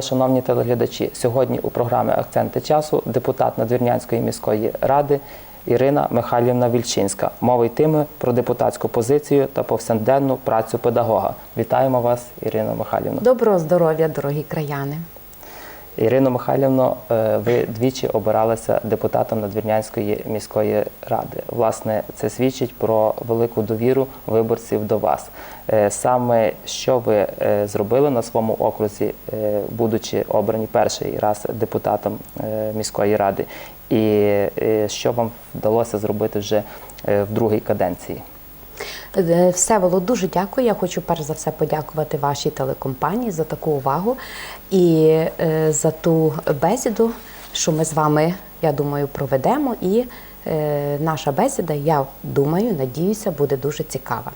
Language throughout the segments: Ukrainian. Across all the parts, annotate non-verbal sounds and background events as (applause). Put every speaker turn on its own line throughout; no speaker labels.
Шановні телеглядачі. Сьогодні у програмі Акценти часу депутат Надвірнянської міської ради Ірина Михайлівна Вільчинська. Мова йтиме про депутатську позицію та повсякденну працю педагога. Вітаємо вас, Ірина Михайлівна.
Доброго здоров'я, дорогі краяни.
Ірино Михайлівно, е, ви двічі обиралися депутатом Надвірнянської міської ради. Власне, це свідчить про велику довіру виборців до вас. Е, Саме що ви е, зробили на своєму окрузі, будучи обрані перший раз депутатом міської ради, і що вам вдалося зробити вже в другій каденції?
Е, Всеволод, дуже дякую. Я хочу перш за все подякувати вашій телекомпанії за таку увагу і е, за ту бесіду, що ми з вами, я думаю, проведемо. І е, наша бесіда, я думаю, надіюся, буде дуже цікава.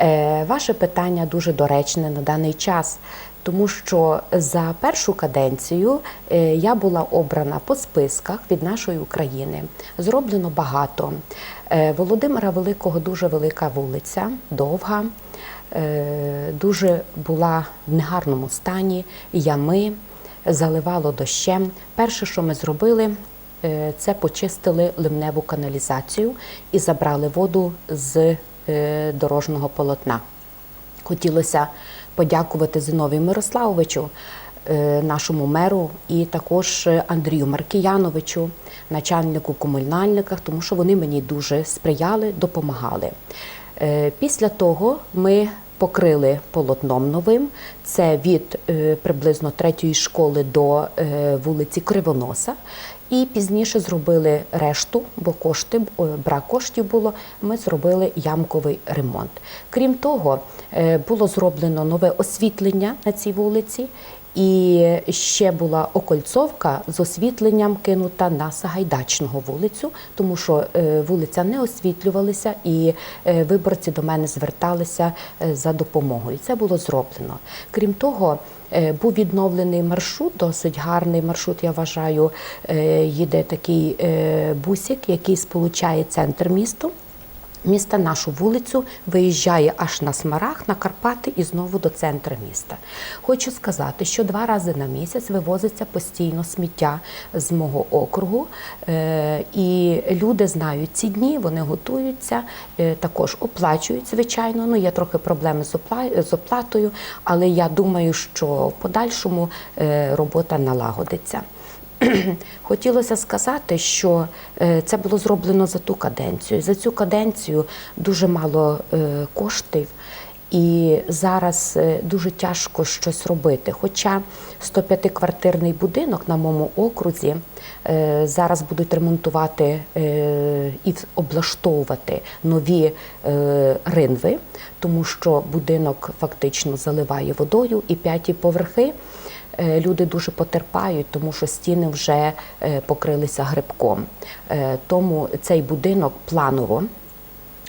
Е, Ваше питання дуже доречне на даний час, тому що за першу каденцію е, я була обрана по списках від нашої України. Зроблено багато. Е, Володимира Великого дуже велика вулиця, довга, е, дуже була в негарному стані, ями, заливало дощем. Перше, що ми зробили, це почистили ливневу каналізацію і забрали воду з дорожнього полотна. Хотілося подякувати Зиновію Мирославовичу, е, нашому меру, і також Андрію Маркіяновичу, начальнику комунальниках, тому що вони мені дуже сприяли, допомагали. Е, Після того ми покрили полотном новим. Це від е, приблизно третьої школи до вулиці Кривоноса. І пізніше зробили решту, бо кошти брак коштів було. Ми зробили ямковий ремонт. Крім того, е, було зроблено нове освітлення на цій вулиці. І ще була окольцовка з освітленням кинута на Сагайдачного вулицю, тому що е, вулиця не освітлювалася, і е, виборці до мене зверталися за допомогою. Це було зроблено. Крім того, був відновлений маршрут, досить гарний маршрут. Я вважаю, Е, їде такий е, бусик, який сполучає центр міста. Міста нашу вулицю виїжджає аж на Смарах, на Карпати і знову до центру міста. Хочу сказати, що два рази на місяць вивозиться постійно сміття з мого округу, Е, і люди знають ці дні, вони готуються, е, також оплачують, звичайно. Ну є трохи проблеми з оплатою, але я думаю, що в подальшому е, робота налагодиться. (clears throat) Хотілося сказати, що е, це було зроблено за ту каденцію. За цю каденцію дуже мало е, коштів, і зараз е, дуже тяжко щось робити. Хоча 105-квартирний будинок на моєму окрузі зараз будуть ремонтувати і облаштовувати нові ринви, тому що будинок фактично заливає водою і п'яті поверхи. Е, Люди дуже потерпають, тому що стіни вже е, покрилися грибком. Е, Тому цей будинок планово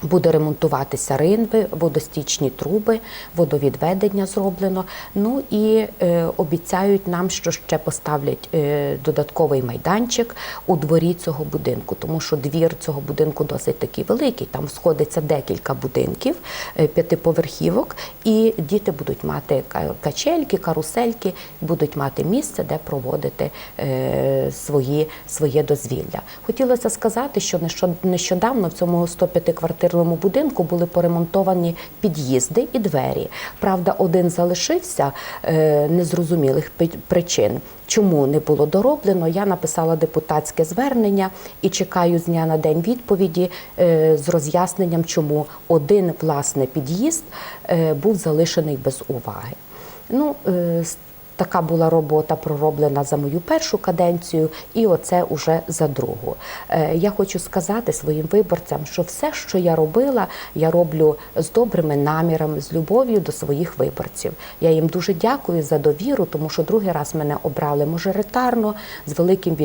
буде ремонтуватися ринви, водостічні труби, водовідведення зроблено. Ну і е, обіцяють нам, що ще поставлять е, додатковий майданчик у дворі цього будинку, тому що двір цього будинку досить такий великий. Там сходиться декілька будинків, е, п'ятиповерхівок, і діти будуть мати качельки, карусельки, будуть мати місце, де проводити е, свої, своє дозвілля. Хотілося сказати, що нещо- нещодавно в цьому 105-квартирному будинку були поремонтовані під'їзди і двері. Правда, один залишився е, незрозумілих причин. Чому не було дороблено? Я написала депутатське звернення і чекаю з дня на день відповіді е, з роз'ясненням, чому один власне під'їзд е, був залишений без уваги. Ну, Така була робота пророблена за мою першу каденцію, і оце уже за другу. Е, Я хочу сказати своїм виборцям, що все, що я робила, я роблю з добрими намірами, з любов'ю до своїх виборців. Я їм дуже дякую за довіру, тому що другий раз мене обрали мажоритарно з великим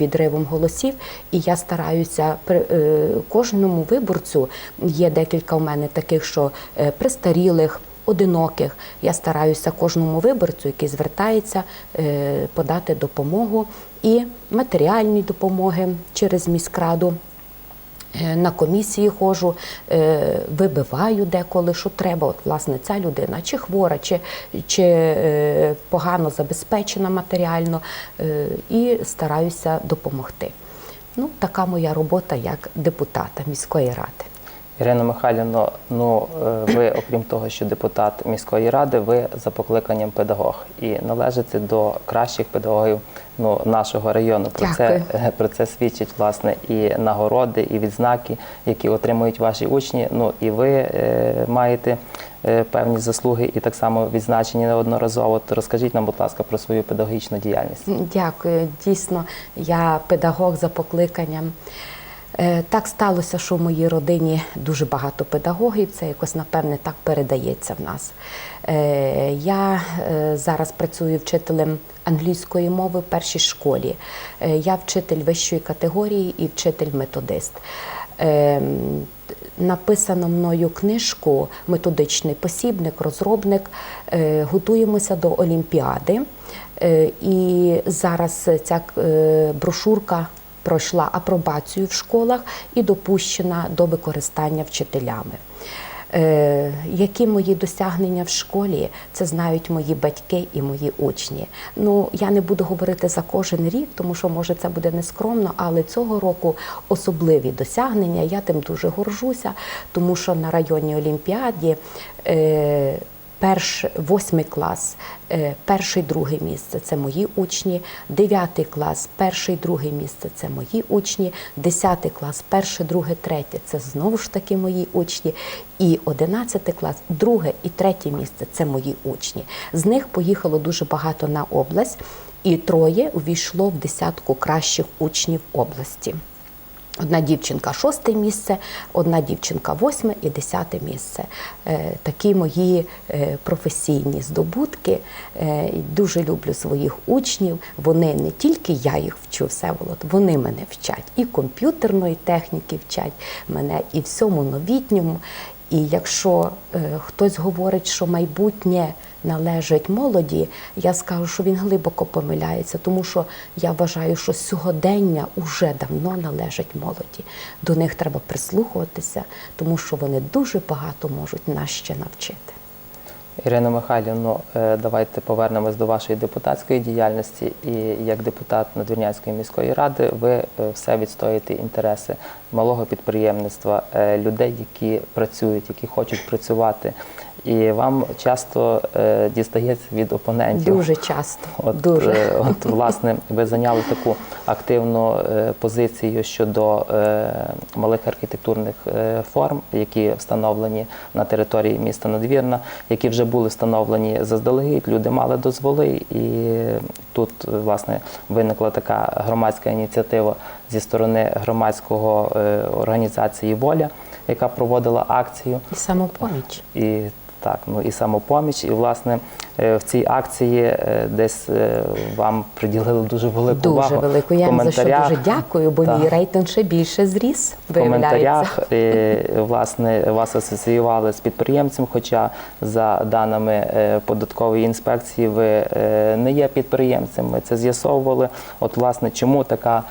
відривом голосів. І я стараюся е, кожному виборцю є декілька у мене таких, що е, престарілих одиноких. Я стараюся кожному виборцю, який звертається, е, подати допомогу і матеріальні допомоги через міськраду. Е, На комісії ходжу, е, вибиваю деколи, що треба. От, власне, ця людина чи хвора, чи, чи погано забезпечена матеріально, і стараюся допомогти. Ну, така моя робота як депутата міської ради.
Ірина Михайлівно, ну е, ви, окрім того, що депутат міської ради, ви за покликанням педагог і належите до кращих педагогів ну, нашого району. Про це,
Дякую.
про це свідчать власне і нагороди, і відзнаки, які отримують ваші учні. Ну і ви е, маєте е, певні заслуги і так само відзначені неодноразово. То розкажіть нам, будь ласка, про свою педагогічну діяльність.
Дякую. Дійсно, я педагог за покликанням. Е, Так сталося, що в моїй родині дуже багато педагогів. Це якось, напевне, так передається в нас. Е, Я е, зараз працюю вчителем англійської мови в першій школі. Я вчитель вищої категорії і вчитель-методист. Написано мною книжку, методичний посібник, розробник. Готуємося до Олімпіади. І зараз ця брошурка пройшла апробацію в школах і допущена до використання вчителями. Е, які мої досягнення в школі, це знають мої батьки і мої учні. Ну я не буду говорити за кожен рік, тому що може це буде нескромно, але цього року особливі досягнення. Я тим дуже горжуся, тому що на районній олімпіаді. Е, Перш восьмий клас, е, перший друге місце це мої учні, дев'ятий клас, перший друге місце це мої учні, десятий клас, перше, друге, третє це знову ж таки мої учні. І одинадцятий клас, друге і третє місце це мої учні. З них поїхало дуже багато на область, і троє увійшло в десятку кращих учнів області. Одна дівчинка шосте місце, одна дівчинка восьме і десяте місце. Е, Такі мої е, професійні здобутки. Е, Дуже люблю своїх учнів. Вони не тільки я їх вчу, Всеволод, вони мене вчать і комп'ютерної техніки вчать мене, і всьому новітньому. І якщо хтось говорить, що майбутнє належить молоді, я скажу, що він глибоко помиляється, тому що я вважаю, що сьогодення уже давно належить молоді. До них треба прислухуватися, тому що вони дуже багато можуть нас ще навчити.
Ірина Михайлівно, е, давайте повернемось до вашої депутатської діяльності. І як депутат Надвірнянської міської ради, ви е, все відстоїте інтереси малого підприємництва, е, людей, які працюють, які хочуть працювати. І вам часто е, дістається від опонентів.
Дуже часто.
От,
дуже.
е, от власне, ви зайняли таку активну е, позицію щодо е, малих архітектурних е, форм, які встановлені на території міста Надвірна, які вже були встановлені заздалегідь. Люди мали дозволи, і тут власне виникла така громадська ініціатива зі сторони громадського е, організації Воля, яка проводила акцію.
І самопоміч.
І так, ну і самопоміч. І власне е, в цій акції е, десь е, вам приділили дуже велику
Дуже
увагу.
велику. Я їм за що дуже дякую, бо
Так.
мій рейтинг ще більше зріс.
В коментарях е, власне вас асоціювали з підприємцем, хоча за даними податкової інспекції ви не є підприємцем. Ми це з'ясовували. От власне, чому така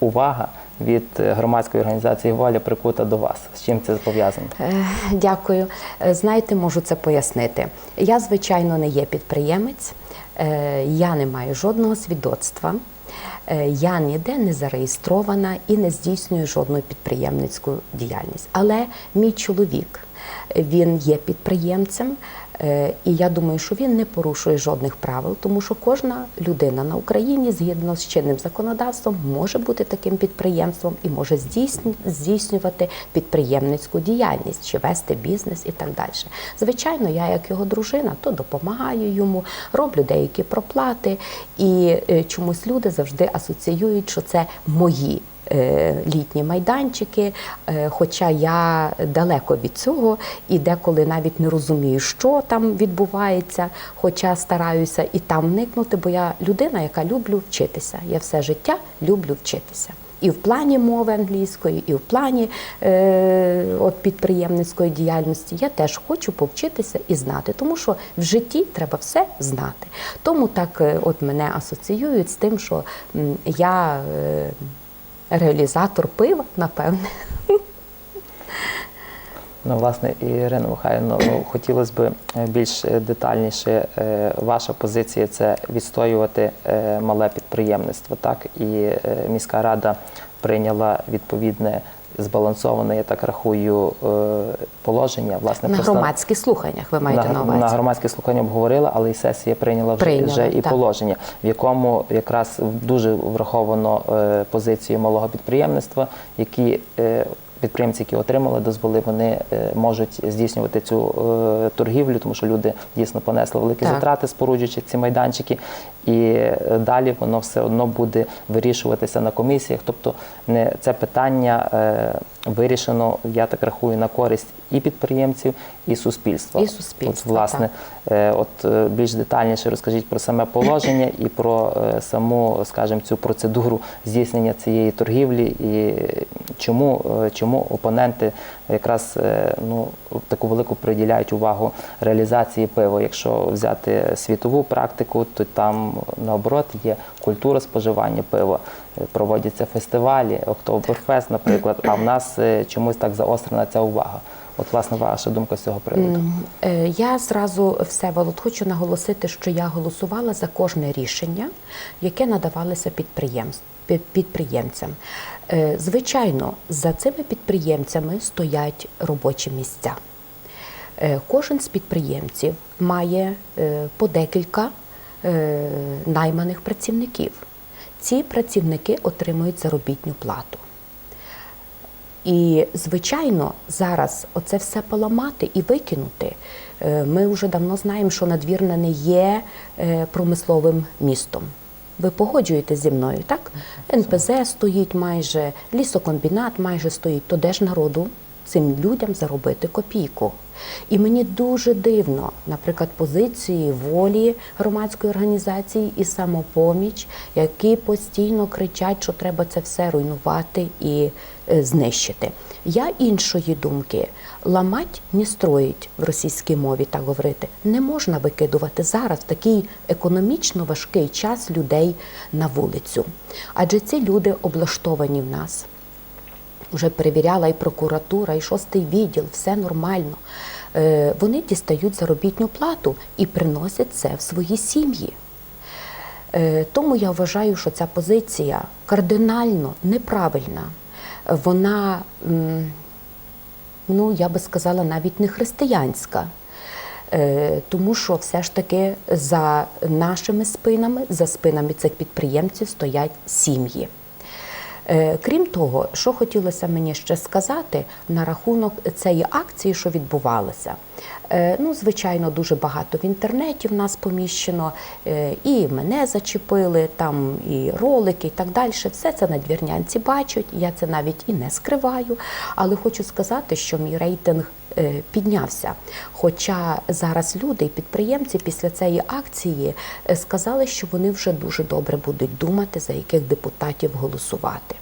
увага від е, громадської організації Воля прикута до вас? З чим це пов'язано?
Е, Дякую. Е, Знаєте, можу це пояснити. Я, звичайно, не є підприємець, я не маю жодного свідоцтва. Я ніде не зареєстрована і не здійснюю жодну підприємницьку діяльність. Але мій чоловік він є підприємцем, і я думаю, що він не порушує жодних правил, тому що кожна людина на Україні, згідно з чинним законодавством, може бути таким підприємством і може здійснювати підприємницьку діяльність чи вести бізнес і так далі. Звичайно, я, як його дружина, то допомагаю йому, роблю деякі проплати, і е, чомусь люди завжди асоціюють, що це мої е, літні майданчики, е, хоча я далеко від цього і деколи навіть не розумію, що там відбувається, хоча стараюся і там вникнути, бо я людина, яка люблю вчитися. Я все життя люблю вчитися. І в плані мови англійської, і в плані е, от підприємницької діяльності я теж хочу повчитися і знати, тому що в житті треба все знати. Тому так е, от мене асоціюють з тим, що я е, реалізатор пива, напевне.
Ну, власне, Ірина Михайловна, ну, хотілося б е, більш детальніше. е, Ваша позиція це відстоювати е, мале підприємництво, так? І міська рада прийняла відповідне збалансоване, я так рахую, е, положення. Власне,
На
просто
громадських слуханнях ви маєте на,
на,
увазі.
на громадських слуханнях обговорила, але і сесія прийняла вже,
Прийняла,
вже і
так.
положення, в якому якраз дуже враховано е, позицію малого підприємництва, які е, підприємці, які отримали дозволи, вони е, можуть здійснювати цю е, торгівлю, тому що люди дійсно понесли великі
Так.
затрати, споруджуючи ці майданчики, і е, далі воно все одно буде вирішуватися на комісіях. Тобто не це питання вирішено, я так рахую, на користь і підприємців, і суспільства.
І суспільства,
От, власне, е, от е, більш детальніше розкажіть про саме положення і про е, саму, скажімо, цю процедуру здійснення цієї торгівлі, і чому, чому опоненти якраз ну, таку велику приділяють увагу реалізації пива. Якщо взяти світову практику, то там наоборот є культура споживання пива. Проводяться фестивалі, Октоберфест, наприклад, а в нас е, чомусь так заострена ця увага. От, власне, ваша думка з цього приводу.
Е, Я зразу Всеволод хочу наголосити, що я голосувала за кожне рішення, яке надавалося Підприємцям. Е, Звичайно, за цими підприємцями стоять робочі місця. Кожен з підприємців має по декілька найманих працівників. Ці працівники отримують заробітну плату. І, звичайно, зараз оце все поламати і викинути. Е, Ми вже давно знаємо, що надвірна не є е, промисловим містом. Ви погоджуєтесь зі мною, так? НПЗ стоїть майже, лісокомбінат майже стоїть. То де ж народу цим людям заробити копійку? І мені дуже дивно, наприклад, позиції волі громадської організації і самопоміч, які постійно кричать, що треба це все руйнувати і е, знищити. Я іншої думки. Ламать не строїть в російській мові, так говорити. Не можна викидувати зараз в такий економічно важкий час людей на вулицю. Адже ці люди облаштовані в нас. Вже перевіряла і прокуратура, і шостий відділ, все нормально. Е, Вони дістають заробітну плату і приносять це в свої сім'ї. Е, Тому я вважаю, що ця позиція кардинально неправильна. Вона, ну я би сказала, навіть не християнська. Е, Тому що все ж таки за нашими спинами, за спинами цих підприємців стоять сім'ї. Е, Крім того, що хотілося мені ще сказати на рахунок цієї акції, що відбувалося. Е, Ну, звичайно, дуже багато в інтернеті в нас поміщено, е, і мене зачепили, там і ролики, і так далі. Все це надвірнянці бачать. Я це навіть і не скриваю. Але хочу сказати, що мій рейтинг піднявся. Хоча зараз люди і підприємці після цієї акції е, сказали, що вони вже дуже добре будуть думати, за яких депутатів голосувати.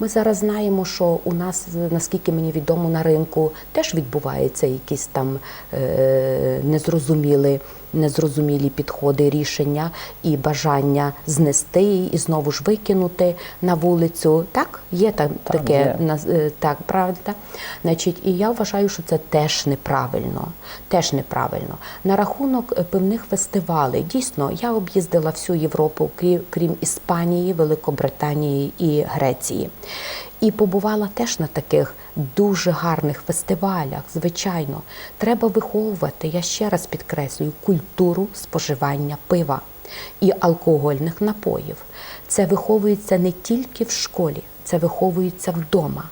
Ми зараз знаємо, що у нас, наскільки мені відомо, на ринку теж відбуваються якісь там е, незрозумілі, незрозумілі підходи, рішення і бажання знести і знову ж викинути на вулицю. Так, є там
Так,
таке
є.
на- е, так, правда? Значить, і я вважаю, що це теж неправильно. Теж неправильно. На рахунок е, певних фестивалей, дійсно, я об'їздила всю Європу, крі- крім Іспанії, Великобританії і Греції. І побувала теж на таких дуже гарних фестивалях. Звичайно, треба виховувати, я ще раз підкреслюю, культуру споживання пива і алкогольних напоїв. Це виховується не тільки в школі, це виховується вдома.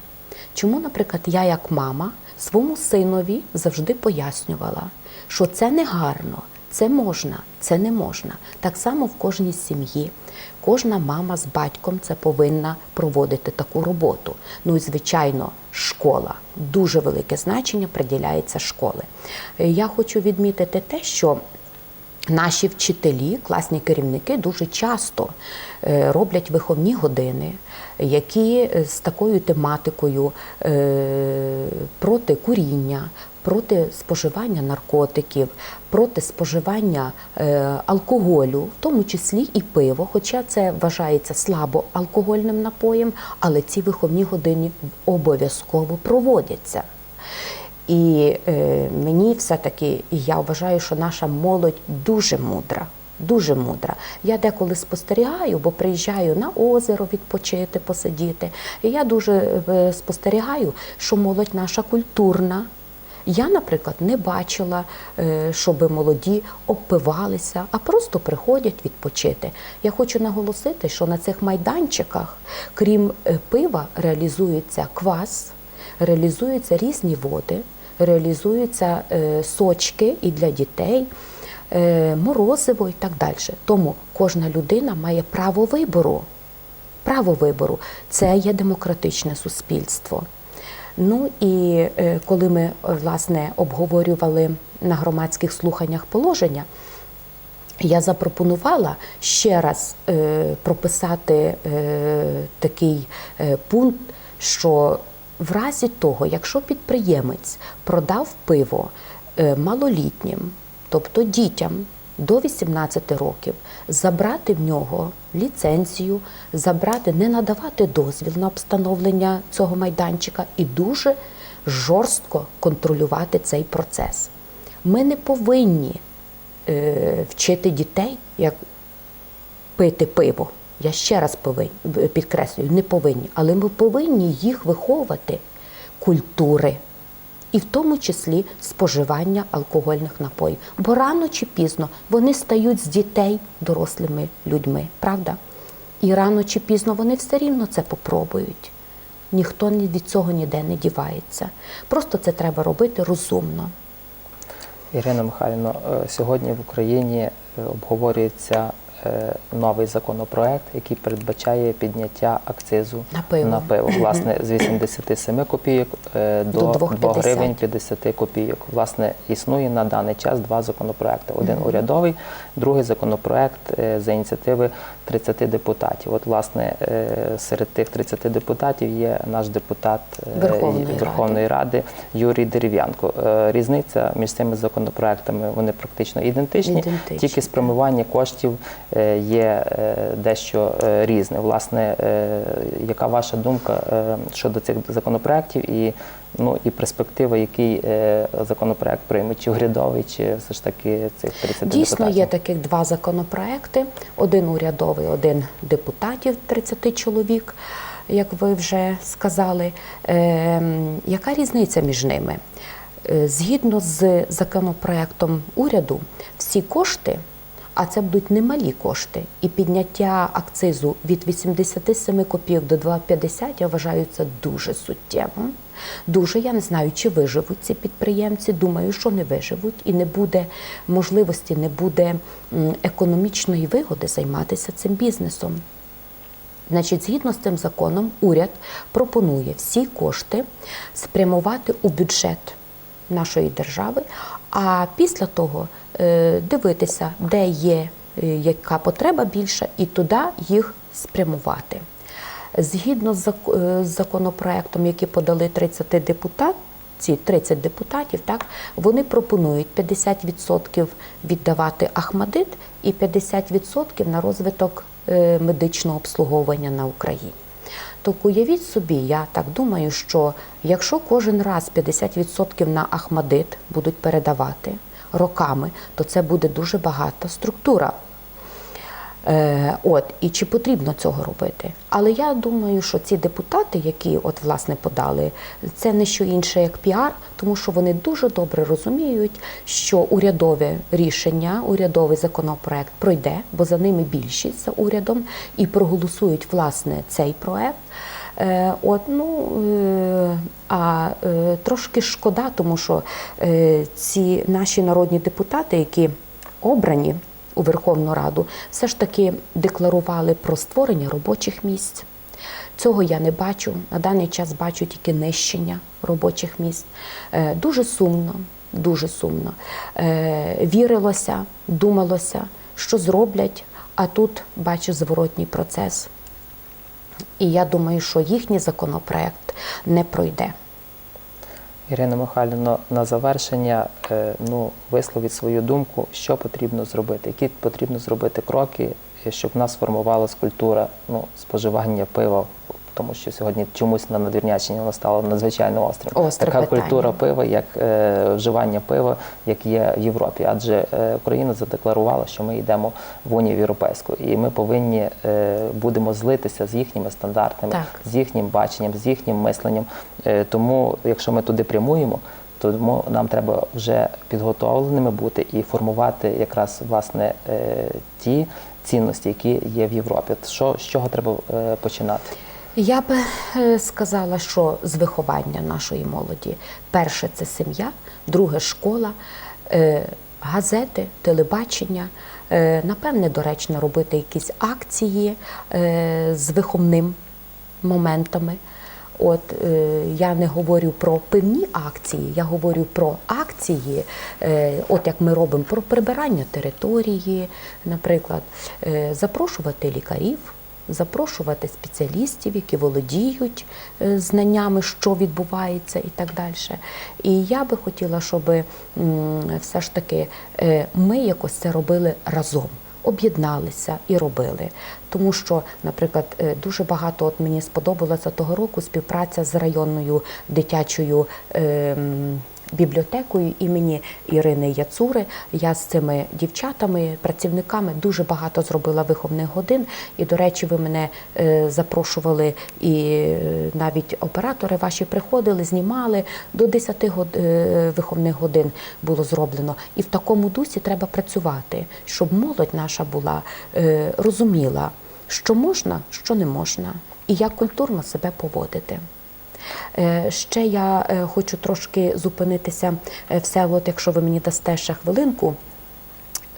Чому, наприклад, я як мама своєму синові завжди пояснювала, що це не гарно, це можна, це не можна. Так само в кожній сім'ї. Кожна мама з батьком це повинна проводити таку роботу. Ну і звичайно, школа. Дуже велике значення приділяється школи. Е, Я хочу відмітити те, що Наші вчителі, класні керівники дуже часто е, роблять виховні години, які е, з такою тематикою проти куріння, проти споживання наркотиків, проти споживання е, алкоголю, в тому числі і пиво, хоча це вважається слабо алкогольним напоєм, але ці виховні години обов'язково проводяться. І е, мені все-таки, я вважаю, що наша молодь дуже мудра. Дуже мудра. Я деколи спостерігаю, бо приїжджаю на озеро відпочити, посидіти. І я дуже е, спостерігаю, що молодь наша культурна. Я, наприклад, не бачила, е, щоб молоді обпивалися, а просто приходять відпочити. Я хочу наголосити, що на цих майданчиках, крім е, пива, реалізується квас, реалізуються різні води, реалізуються е, сочки і для дітей, морозиво і так далі. Тому кожна людина має право вибору. Право вибору це є демократичне суспільство. Ну і е, коли ми власне обговорювали на громадських слуханнях положення, я запропонувала ще раз е, прописати е, такий пункт, що в разі того, якщо підприємець продав пиво малолітнім, тобто дітям до 18 років, забрати в нього ліцензію, забрати, не надавати дозвіл на обстановлення цього майданчика і дуже жорстко контролювати цей процес. Ми не повинні е, вчити дітей, як пити пиво. Я ще раз повинні, підкреслюю, не повинні, але ми повинні їх виховувати культури, і в тому числі споживання алкогольних напоїв. Бо рано чи пізно вони стають з дітей дорослими людьми, правда? І рано чи пізно вони все рівно це попробують. Ніхто від цього ніде не дівається. Просто це треба робити розумно.
Ірина Михайлівна, е, сьогодні в Україні е, обговорюється новий законопроект, який передбачає підняття акцизу
На пиво.
на пиво. (clears throat) Власне, з 87 копійок е, до,
До
2
2,50.
гривень 50 копійок. Власне, існує на даний час два законопроекти. Один урядовий, другий законопроект е, за ініціативи 30 депутатів. От, власне, е, серед тих 30 депутатів є наш депутат е,
Верховної Ради.
Ради Юрій Дерев'янко. Е, Різниця між цими законопроектами вони практично ідентичні,
Ідентичні.
тільки спрямування коштів е, є е, дещо е, різне. Власне, е, яка ваша думка е, щодо цих законопроектів і ну і перспектива, який е, законопроект прийме, чи урядовий, чи все ж таки цих 30
Дійсно,
депутатів?
є таких два законопроекти: один урядовий, один депутатів 30 чоловік, як ви вже сказали. Яка різниця між ними? Е, Згідно з законопроектом уряду, всі кошти, а це будуть немалі кошти, і підняття акцизу від 87 копійок до 2,50 я вважаю це дуже суттєвим. Дуже я не знаю, чи виживуть ці підприємці. Думаю, що не виживуть, і не буде можливості, не буде економічної вигоди займатися цим бізнесом. Значить, згідно з цим законом, уряд пропонує всі кошти спрямувати у бюджет нашої держави, а після того е, дивитися, де є е, яка потреба більша, і туди їх спрямувати. Згідно з е, законопроектом, який подали 30 депутатів, ці 30 депутатів, так вони пропонують 50% віддавати Ахмадит і 50% на розвиток медичного обслуговування на Україні. То уявіть собі, я так думаю, що якщо кожен раз 50% на Ахмадит будуть передавати роками, то це буде дуже багата структура. Е, от і чи потрібно цього робити? Але я думаю, що ці депутати, які от власне подали, це не що інше як піар, тому що вони дуже добре розуміють, що урядове рішення, урядовий законопроект пройде, бо за ними більшість за урядом, і проголосують власне цей проект. Е, От ну е, а трошки шкода, тому що ці наші народні депутати, які обрані у Верховну Раду, все ж таки декларували про створення робочих місць. Цього я не бачу. На даний час бачу тільки нищення робочих місць. Е, Дуже сумно, дуже сумно. Е, Вірилося, думалося, що зроблять, а тут бачу зворотній процес. І я думаю, що їхній законопроект не пройде.
Ірина Михайлівна, на завершення е, ну, висловіть свою думку, що потрібно зробити, які потрібно зробити кроки, щоб в нас формувалась культура ну, споживання пива, тому що сьогодні чомусь на надвірняччині воно стало надзвичайно острим.
Остре
така
питання.
культура пива, як е, вживання пива, як є в Європі. Адже е, Україна задекларувала, що ми йдемо в Унію Європейську, і ми повинні е, будемо злитися з їхніми стандартами,
Так.
з їхнім баченням, з їхнім мисленням. Е, тому, якщо ми туди прямуємо, тому нам треба вже підготовленими бути і формувати якраз власне е, ті цінності, які є в Європі. Що з чого треба е, починати?
Я би е, сказала, що з виховання нашої молоді. Перше це сім'я, друге школа, е, газети, телебачення. Е, Напевне, доречно робити якісь акції з виховним моментами. От я не говорю про певні акції, я говорю про акції, от як ми робимо про прибирання території, наприклад, запрошувати лікарів, запрошувати спеціалістів, які володіють е, знаннями, що відбувається, і так далі. І я би хотіла, щоб все ж таки е, ми якось це робили разом об'єдналися і робили. Тому що, наприклад, е, дуже багато от мені сподобалося того року співпраця з районною дитячою. ем, Бібліотекою імені Ірини Яцури я з цими дівчатами, працівниками дуже багато зробила виховних годин. І, до речі, ви мене е, запрошували, і е, навіть оператори ваші приходили, знімали до 10 год- е, виховних годин було зроблено. І в такому дусі треба працювати, щоб молодь наша була розуміла, що можна, що не можна, і як культурно себе поводити. Е, Ще я е, хочу трошки зупинитися е, все, от якщо ви мені дасте ще хвилинку.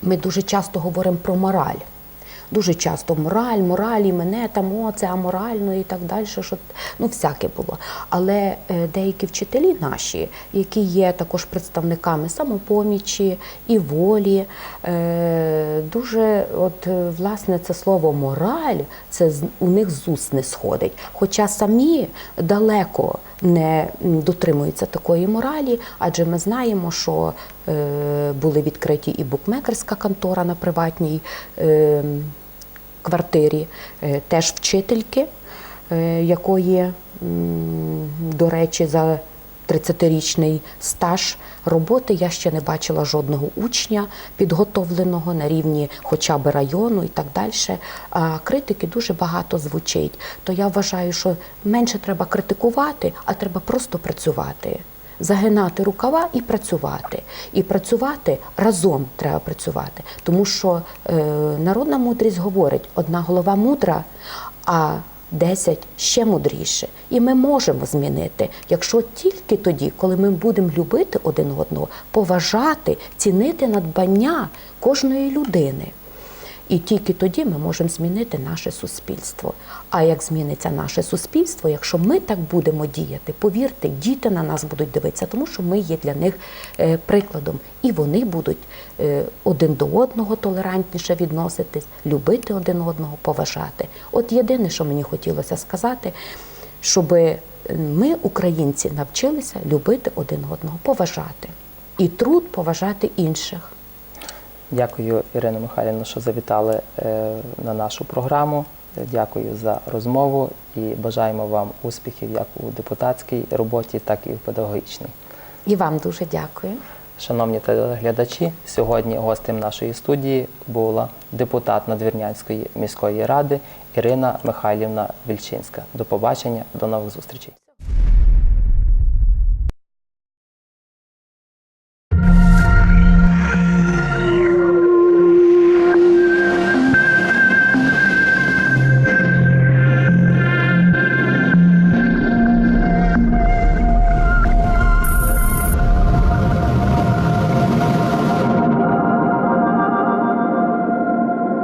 Ми дуже часто говоримо про мораль. Дуже часто мораль, мораль, і мене там о, це аморально і так далі. Що, ну, всяке було. Але е, деякі вчителі наші, які є також представниками самопомічі і волі, е, дуже, от, власне, це слово мораль, це у них з уст не сходить. Хоча самі далеко не дотримуються такої моралі, адже ми знаємо, що е, були відкриті і букмекерська контора на приватній е, квартирі, е, теж вчительки, е, якої, до речі, за 30-річний стаж роботи я ще не бачила жодного учня підготовленого на рівні хоча б району і так далі. А критики дуже багато звучить. То я вважаю, що менше треба критикувати, а треба просто працювати. Загинати рукава і працювати. І працювати разом треба працювати. Тому що е, народна мудрість говорить: одна голова мудра, а десять ще мудріше. І ми можемо змінити, якщо тільки тоді, коли ми будемо любити один одного, поважати, цінити надбання кожної людини. І тільки тоді ми можемо змінити наше суспільство. А як зміниться наше суспільство, якщо ми так будемо діяти, повірте, діти на нас будуть дивитися, тому що ми є для них е, прикладом, і вони будуть е, один до одного толерантніше відноситись, любити один одного, поважати. От єдине, що мені хотілося сказати, щоб ми, українці, навчилися любити один одного, поважати і труд поважати інших.
Дякую, Ірино Михайлівна, що завітали е, на нашу програму. Дякую за розмову і бажаємо вам успіхів як у депутатській роботі, так і в педагогічній.
І вам дуже дякую.
Шановні телеглядачі, сьогодні гостем нашої студії була депутат Надвірнянської міської ради Ірина Михайлівна Вільчинська. До побачення, до нових зустрічей.